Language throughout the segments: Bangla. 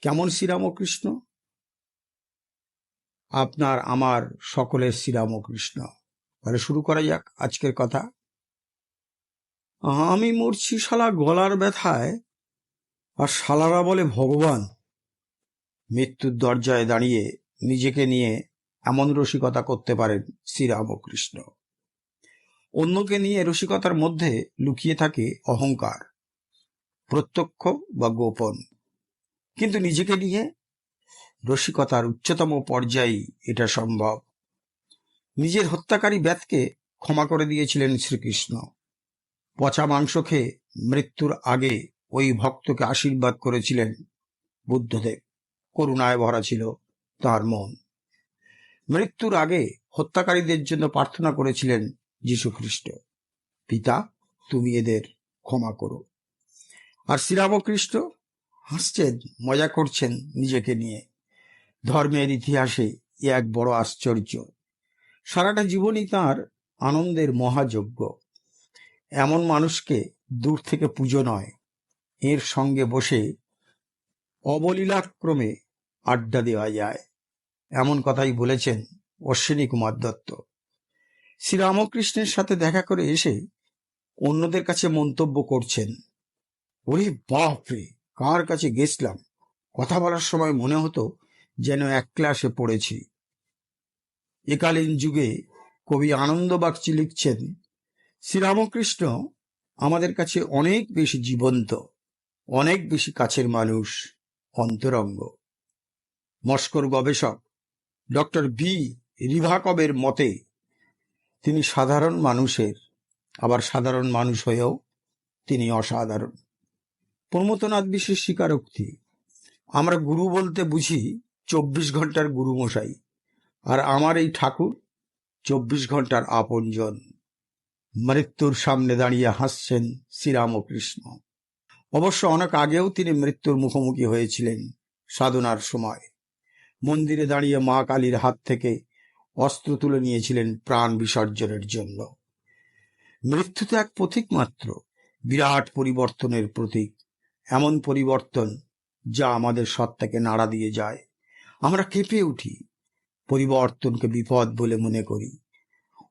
কেমন শ্রীরামকৃষ্ণ? আপনার, আমার সকলের শ্রীরামকৃষ্ণ। তাহলে শুরু করা যাক আজকের কথা। আমি মরছি শালা গলার ব্যথায়, আর শালারা বলে, ভগবান, মৃত্যুর দরজায় দাঁড়িয়ে নিজেকে নিয়ে এমন রসিকতা করতে পারেন শ্রীরামকৃষ্ণ। অন্যকে নিয়ে রসিকতার মধ্যে লুকিয়ে থাকে অহংকার, প্রত্যক্ষ বা গোপন। কিন্তু নিজেকে নিয়ে রসিকতার উচ্চতম পর্যায়ে এটা সম্ভব। নিজের হত্যাকারী ব্যাতকে ক্ষমা করে দিয়েছিলেন শ্রীকৃষ্ণ। পচা মাংস খেয়ে মৃত্যুর আগে ওই ভক্তকে আশীর্বাদ করেছিলেন বুদ্ধদেব। করুণায় ভরা ছিল তার মন। মৃত্যুর আগে হত্যাকারীদের জন্য প্রার্থনা করেছিলেন যীশুখ্রিস্ট পিতা, তুমি এদের ক্ষমা করো। আর শ্রীরামকৃষ্ণ হাসছেন, মজা করছেন নিজেকে নিয়ে। ধর্মের ইতিহাসে এ এক বড় আশ্চর্য। সারাটা জীবনই তার আনন্দের মহাযজ্ঞ। এমন মানুষকে দূর থেকে পুজো নয়, এর সঙ্গে বসে অবলীলাক্রমে আড্ডা দেওয়া যায়। এমন কথাই বলেছেন অশ্বিনী কুমার দত্ত। শ্রীরামকৃষ্ণের সাথে দেখা করে এসে অন্যদের কাছে মন্তব্য করছেন। ওরে বাপরে! কার কাছে গেছিলাম? কথা বলার সময় মনে হতো যেন এক ক্লাসে পড়েছি। একালীন যুগে কবি আনন্দ বাগচি লিখছেন, শ্রীরামকৃষ্ণ আমাদের কাছে অনেক বেশি জীবন্ত, অনেক বেশি কাছের মানুষ, অন্তরঙ্গ। মস্কর গবেষক ডক্টর বি রিভাকবের মতে, তিনি সাধারণ মানুষের, আবার সাধারণ মানুষ হয়েও তিনি অসাধারণ। প্রমথনাথ বিশেষ স্বীকারোক্তি। আমরা গুরু বলতে বুঝি চব্বিশ ঘণ্টার গুরুমশাই, আর আমার এই ঠাকুর চব্বিশ ঘণ্টার আপনজন। মৃত্যুর সামনে দাঁড়িয়ে হাসছেন শ্রীরামকৃষ্ণ। অবশ্য অনেক আগেও তিনি মৃত্যুর মুখোমুখি হয়েছিলেন সাধনার সময়। মন্দিরে দাঁড়িয়ে মা কালীর হাত থেকে অস্ত্র তুলে নিয়েছিলেন প্রাণ বিসর্জনের জন্য। মৃত্যু তো এক প্রতীক মাত্র বিরাট পরিবর্তনের প্রতীক। এমন পরিবর্তন যা আমাদের সত্তাকে নাড়া দিয়ে যায়। আমরা কেঁপে উঠি, পরিবর্তনকে বিপদ বলে মনে করি।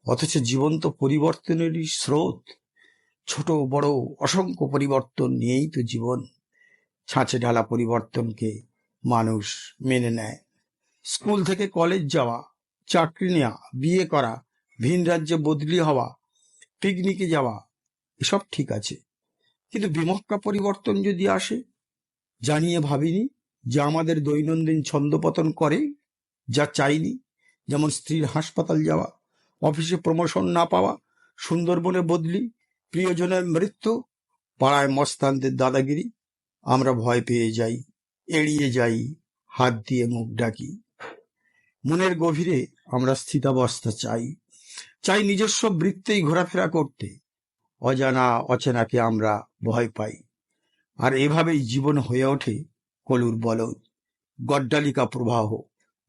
অথচ জীবন্ত পরিবর্তনেরই স্রোত, ছোট, বড়, অসংখ্য পরিবর্তন নিয়েই তো জীবন। ছাঁচে ঢালা পরিবর্তনকে মানুষ মেনে নেয়। স্কুল থেকে কলেজ যাওয়া, চাকরি নেওয়া বিয়ে করা, ভিন রাজ্যে বদলি হওয়া, পিকনিকে যাওয়া, এসব ঠিক আছে। কিন্তু বিমক্কা পরিবর্তন যদি আসে, জানিয়ে ভাবিনি যে আমাদের দৈনন্দিন ছন্দপতন করে, যা চাইনি, যেমন স্ত্রীর হাসপাতাল যাওয়া, অফিসে প্রমোশন না পাওয়া, সুন্দরবনে বদলি, প্রিয়জনের মৃত্যু, পাড়ায় মস্তানদের দাদাগিরি, আমরা ভয় পেয়ে যাই, এড়িয়ে যাই, হাত দিয়ে মুখ ডাকি। মনের গভীরে আমরা স্থিতাবস্থা চাই। চাই নিজস্ব বৃত্তেই ঘোরাফেরা করতে অজানা, অচেনাকে আমরা ভয় পাই। আর এভাবেই জীবন হয়ে ওঠে কলুর বলদ গড্ডালিকা প্রবাহ,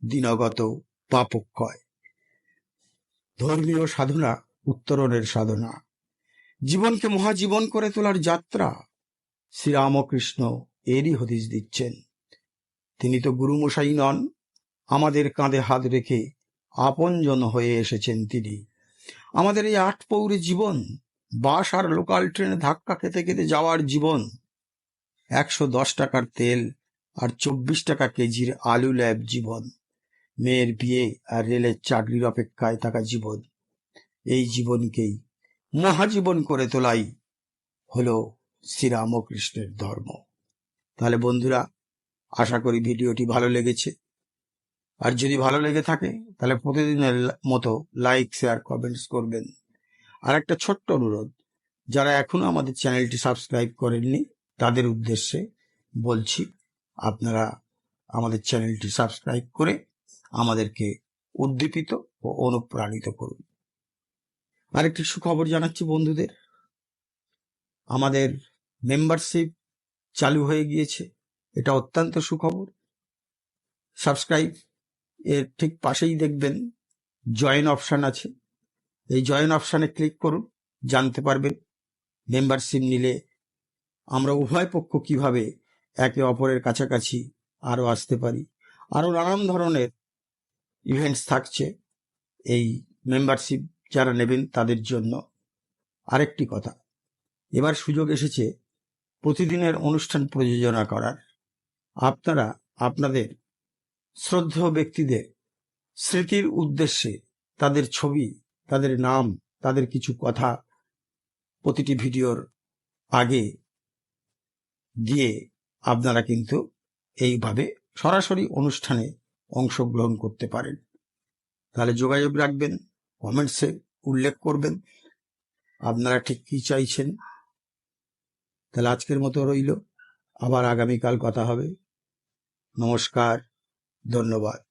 দিনগত পাপক্ষয়। ধর্মীয় সাধনা, উত্তরণের সাধনা। জীবনকে মহাজীবন করে তোলার যাত্রা শ্রীরামকৃষ্ণ এরই হদিস দিচ্ছেন। তিনি তো গুরুমশাই নন, আমাদের কাঁধে হাত রেখে আপনজন হয়ে এসেছেন তিনি। আমাদের এই আট পৌরে জীবন বাস আর লোকাল ট্রেনে ধাক্কা খেতে খেতে যাওয়ার জীবন। একশো দশ টাকার তেল আর চব্বিশ টাকা কেজির আলু ল্যাব জীবন। মেয়ের বিয়ে আর রেলের চাকরির অপেক্ষায় থাকা জীবন। এই জীবনকেই মহাজীবন করে তোলাই হলো শ্রীরামকৃষ্ণের ধর্ম। তাহলে বন্ধুরা, আশা করি ভিডিওটি ভালো লেগেছে। আর যদি ভালো লেগে থাকে, তাহলে প্রতিদিনের মতো লাইক শেয়ার কমেন্টস করবেন। আর একটা ছোট্ট অনুরোধ, যারা এখনও আমাদের চ্যানেলটি সাবস্ক্রাইব করেননি, তাদের উদ্দেশ্যে বলছি, আপনারা আমাদের চ্যানেলটি সাবস্ক্রাইব করে আমাদেরকে উদ্দীপিত ও অনুপ্রাণিত করুন। আরেকটি সুখবর জানাচ্ছি বন্ধুদের, আমাদের মেম্বারশিপ চালু হয়ে গিয়েছে, এটা অত্যন্ত সুখবর। সাবস্ক্রাইব এর ঠিক পাশেই দেখবেন জয়েন অপশান আছে। এই জয়েন অপশানে ক্লিক করুন, জানতে পারবেন মেম্বারশিপ নিলে আমরা উভয় পক্ষ কীভাবে একে অপরের কাছাকাছি আরও আসতে পারি। আরও নানান ধরনের ইভেন্টস থাকছে এই মেম্বারশিপ যারা নেবেন তাদের জন্য। আরেকটি কথা, এবার সুযোগ এসেছে প্রতিদিনের অনুষ্ঠান প্রযোজনা করার। আপনারা আপনাদের শ্রদ্ধেয় ব্যক্তিদের স্মৃতির উদ্দেশ্যে তাদের ছবি তাদের নাম, তাদের কিছু কথা প্রতিটি ভিডিওর আগে দিয়ে আপনারা কিন্তু এইভাবে সরাসরি অনুষ্ঠানে অংশগ্রহণ করতে পারেন। তাহলে যোগাযোগ রাখবেন কমেন্টসে উল্লেখ করবেন। আপনারা ঠিক কি চাইছেন? তাহলে আজকের মতো রইল। আবার আগামীকাল কথা হবে। নমস্কার, ধন্যবাদ।